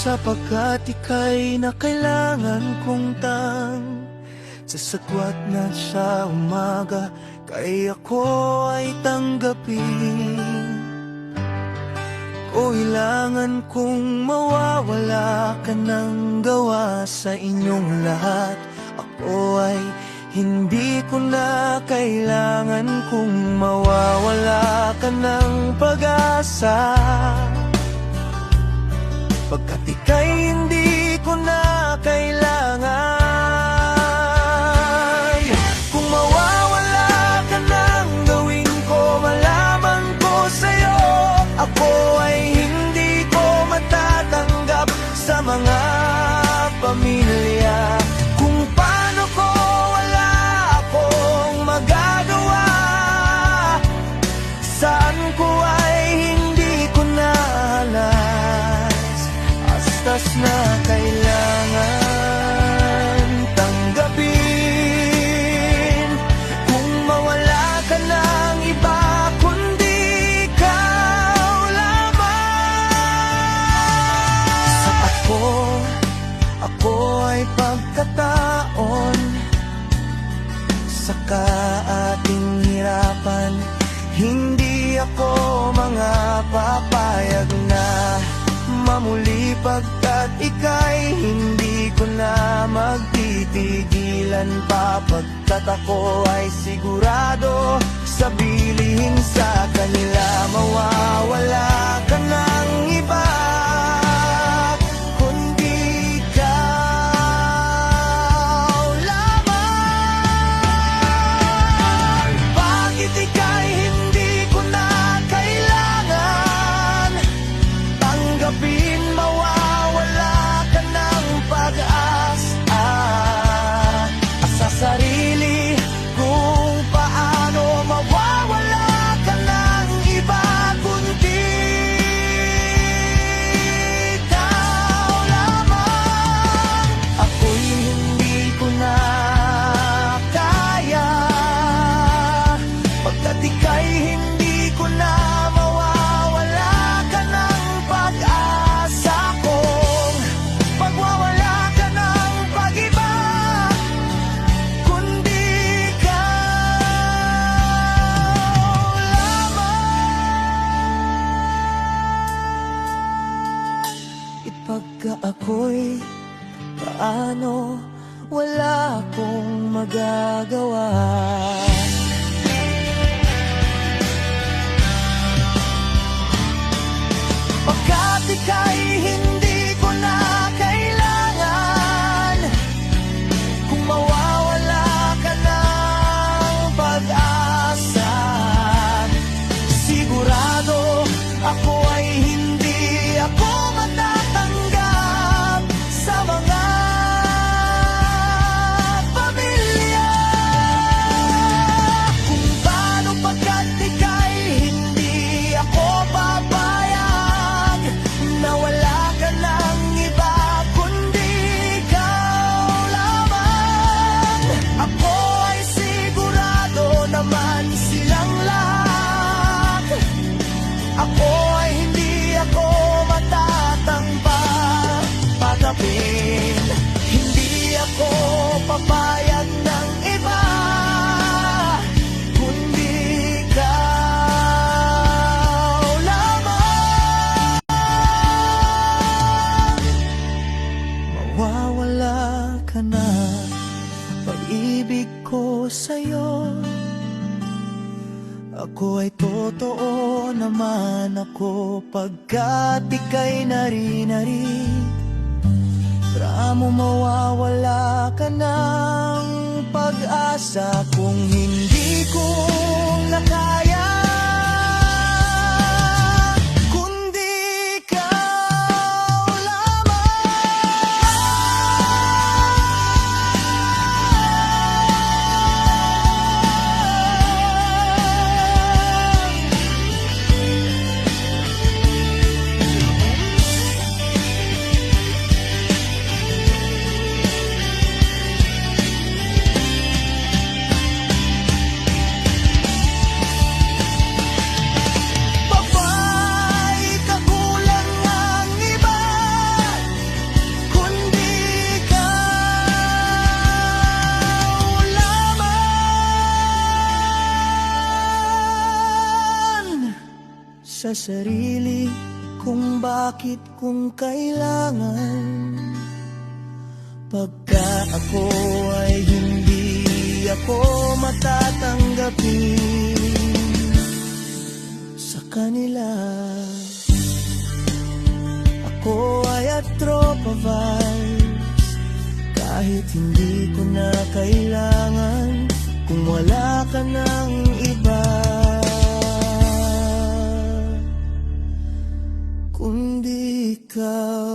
Sapagkat ika'y na kailangan kong tang Sasagwat na sa umaga Kay ako ay tanggapin. Kailangan kong mawawala ka ng gawa sa inyong lahat Ako ay hindi ko na kailangan kung mawawala ka ng pag-asa Pagkat ika'y hindi ko na kailangan. Kung mawawala ka nang gawin ko Malaman ko sa'yo Ako ay hindi ko matatanggap Sa mga pamilya. Kung paano ko wala akong magagawa Saan ko ay Astas na kailangan tanggapin. Kung mawala ka ng iba kundi ikaw lamang. Sapat ko, ako ay pagkataon. Saka ating hirapan Hindi ako mga papayag na Mamuli pagkat ika'y hindi ko na magtitigilan pa Pagkat ay sigurado Sa bilihin sa kanila. Mawawala Ipagka ako'y paano wala akong magagawa papayag ng iba Kundi ikaw lamang. Mawawala ka na Pag-ibig ko sa'yo. Ako ay totoo naman ako Pagkat ika'y nari-nari Para mo mawawala ka ng pag-asa Kung hindi ko sa sarili kung bakit kung kailangan. Pagka ako ay hindi ako matatanggapin sa kanila. Ako ay at tropa vibes. Kahit hindi ko na kailangan Kung wala ka ng iba ikaw lang